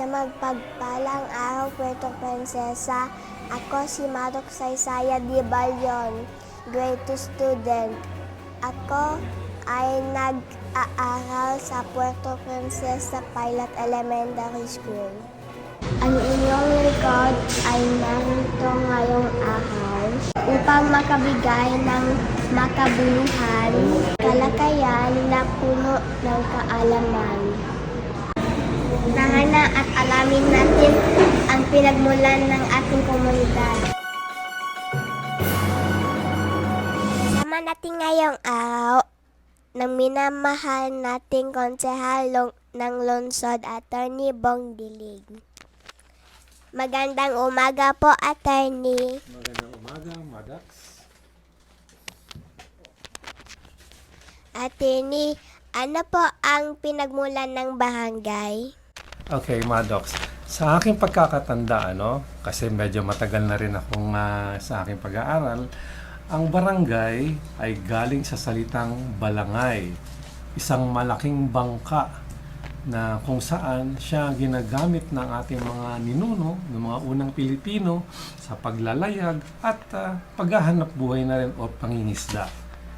Magandang araw, Puerto Princesa. Ako si Marok Saysaya Di Balyon, grade 2 student. Ako ay nag-aaral sa Puerto Princesa Pilot Elementary School. Ang inyong likod ay narito ngayong araw upang makabigay ng makabuluhan, kalakayan na puno ng kaalaman. Tara at alamin natin ang pinagmulan ng ating komunidad. Sama natin ngayong araw ng minamahal nating konsehal long- ng lungsod, Attorney Bong Dilig. Magandang umaga po, Attorney. Magandang umaga, Madax. Attorney, ano po ang pinagmulan ng barangay? Okay, Maddox. Sa aking pagkakatanda, ano, kasi medyo matagal na rin akong ah, sa aking pag-aaral, ang barangay ay galing sa salitang balangay, isang malaking bangka na kung saan siya ginagamit ng ating mga ninuno, ng mga unang Pilipino sa paglalayag at ah, paghahanap buhay na rin o pangingisda.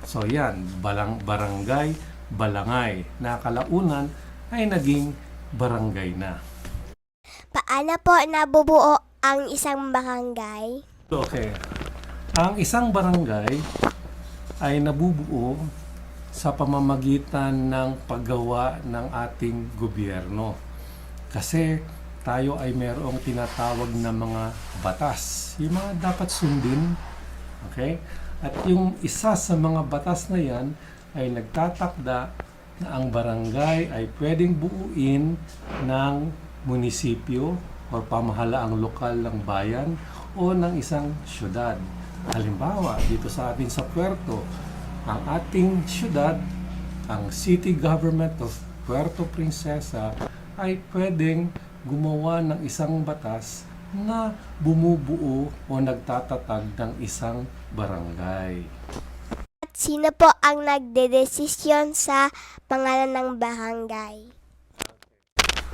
So yan, balang, barangay, balangay, na kalaunan ay naging barangay na. Paano po nabubuo ang isang barangay? Okay. Ang isang barangay ay nabubuo sa pamamagitan ng paggawa ng ating gobyerno. Kasi tayo ay mayroong tinatawag na mga batas. Yung mga dapat sundin. Okay? At yung isa sa mga batas na yan ay nagtatakda na ang barangay ay pwedeng buuin ng munisipyo o pamahalaang lokal ng bayan o ng isang syudad. Halimbawa, dito sa atin sa Puerto, ang ating syudad, ang city government of Puerto Princesa ay pwedeng gumawa ng isang batas na bumubuo o nagtatatag ng isang barangay. Sino po ang nagdedesisyon sa pangalan ng barangay?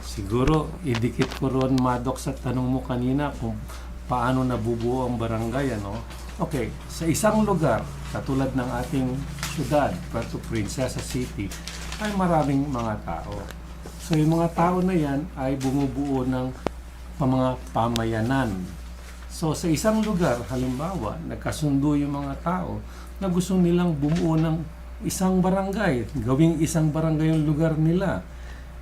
Siguro, idikit ko ron, Madok, sa tanong mo kanina kung paano nabubuo ang barangay, ano? Okay, sa isang lugar, katulad ng ating syudad, Puerto Princesa City, ay maraming mga tao. So, yung mga tao na yan ay bumubuo ng mga pamayanan. So, sa isang lugar, halimbawa, nagkasundo yung mga tao na gusto nilang bumuo ng isang barangay, gawing isang barangay yung lugar nila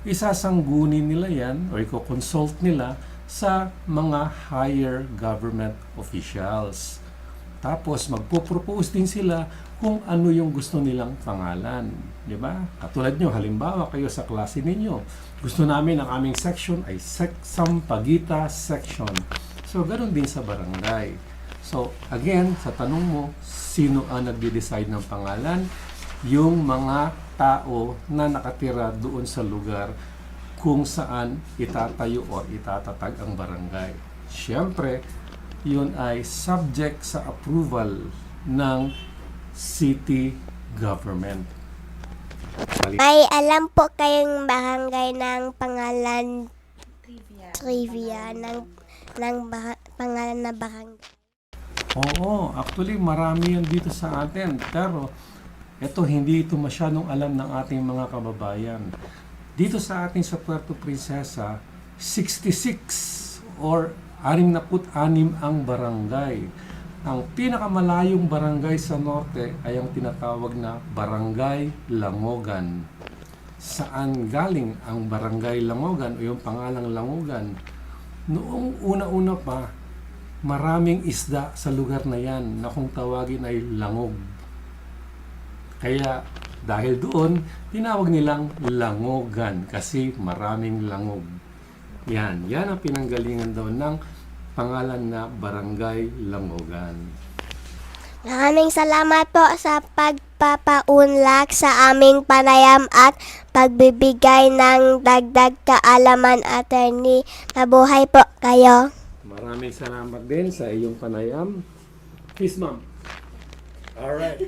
isasanggunin nila yan o i-consult nila sa mga higher government officials. Tapos magpo-propose din sila kung ano yung gusto nilang pangalan. Di ba? Katulad nyo, halimbawa kayo sa klase ninyo. Gusto namin ang aming section ay Sek Sampaguita Section. So, ganun din sa barangay. So, again, sa tanong mo, sino ang nagde-decide ng pangalan? Yung mga tao na nakatira doon sa lugar kung saan itatayo o itatatag ang barangay. Siyempre, yun ay subject sa approval ng city government. Mali- May alam po kayong barangay ng pangalan trivia ng ng ba- pangalan na barangay. Oo, actually marami yan dito sa atin. Pero ito hindi ito masyadong alam ng ating mga kababayan. Dito sa atin sa Puerto Princesa, 66 or 66 ang barangay. Ang pinakamalayong barangay sa norte ay ang tinatawag na Barangay Langogan. Saan galing ang Barangay Langogan o yung pangalang Langogan? Noong una-una pa, maraming isda sa lugar na yan na kung tawagin ay langog. Kaya dahil doon, tinawag nilang langogan kasi maraming langog. Yan, yan ang pinanggalingan daw ng pangalan na Barangay Langogan. Maraming salamat po sa pagpapaunlak sa aming panayam at pagbibigay ng dagdag kaalaman, attorney. Nabuhay po kayo. Maraming salamat din sa iyong panayam. Peace, ma'am. Alright.